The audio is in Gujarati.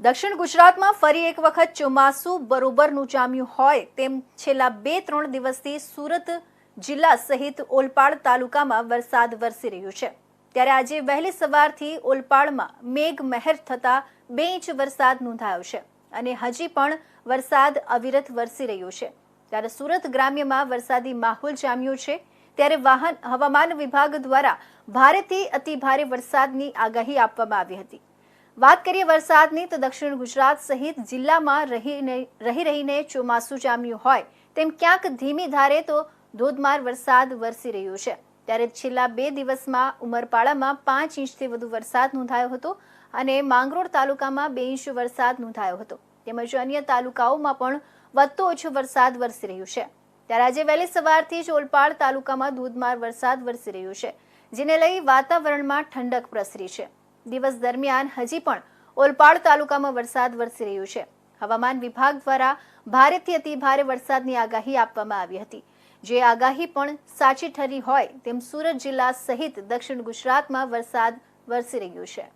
દક્ષિણ ગુજરાતમાં ફરી એક વખત ચોમાસું બરોબરનું જામ્યું હોય તેમ છેલ્લા બે ત્રણ દિવસથી સુરત જિલ્લા સહિત ઓલપાડ તાલુકામાં વરસાદ વરસી રહ્યો છે. ત્યારે આજે વહેલી સવારથી ઓલપાડમાં મેઘ મહેર થતા બે ઇંચ વરસાદ નોંધાયો છે અને હજી પણ વરસાદ અવિરત વરસી રહ્યો છે. ત્યારે સુરત ગ્રામ્યમાં વરસાદી માહોલ જામ્યો છે. ત્યારે વાહન હવામાન વિભાગ દ્વારા ભારેથી અતિભારે વરસાદની આગાહી આપવામાં આવી હતી. વાત કરીએ વરસાદની, તો દક્ષિણ ગુજરાત સહિત જિલ્લામાં રહીને, રહી રહીને ચોમાસું જામ્યું હોય, તેમ ક્યાંક ધીમી ધારે તો ધોધમાર વરસાદ વરસી રહ્યો છે. ત્યારે છેલ્લા બે દિવસમાં ઉમરપાડામાં પાંચ ઇંચથી વધુ વરસાદ નોંધાયો હતો અને માંગરોળ તાલુકામાં બે ઇંચ વરસાદ નોંધાયો હતો. તેમજ અન્ય તાલુકાઓમાં પણ વધતો ઓછો વરસાદ વરસી રહ્યો છે. ત્યારે આજે વહેલી સવારથી જ ઓલપાડ તાલુકામાં ધોધમાર વરસાદ વરસી રહ્યો છે, જેને લઈ વાતાવરણમાં ઠંડક પ્રસરી છે. દિવસ દરમિયાન હજી પણ ઓલપાડ તાલુકામાં વરસાદ વરસી રહ્યો છે. હવામાન વિભાગ દ્વારા ભારેથી અતિ ભારે વરસાદની આગાહી આપવામાં આવી હતી. જે આગાહી પણ સાચી ઠરી હોય તેમ સુરત જિલ્લા સહિત દક્ષિણ ગુજરાતમાં વરસાદ વરસી રહ્યો છે.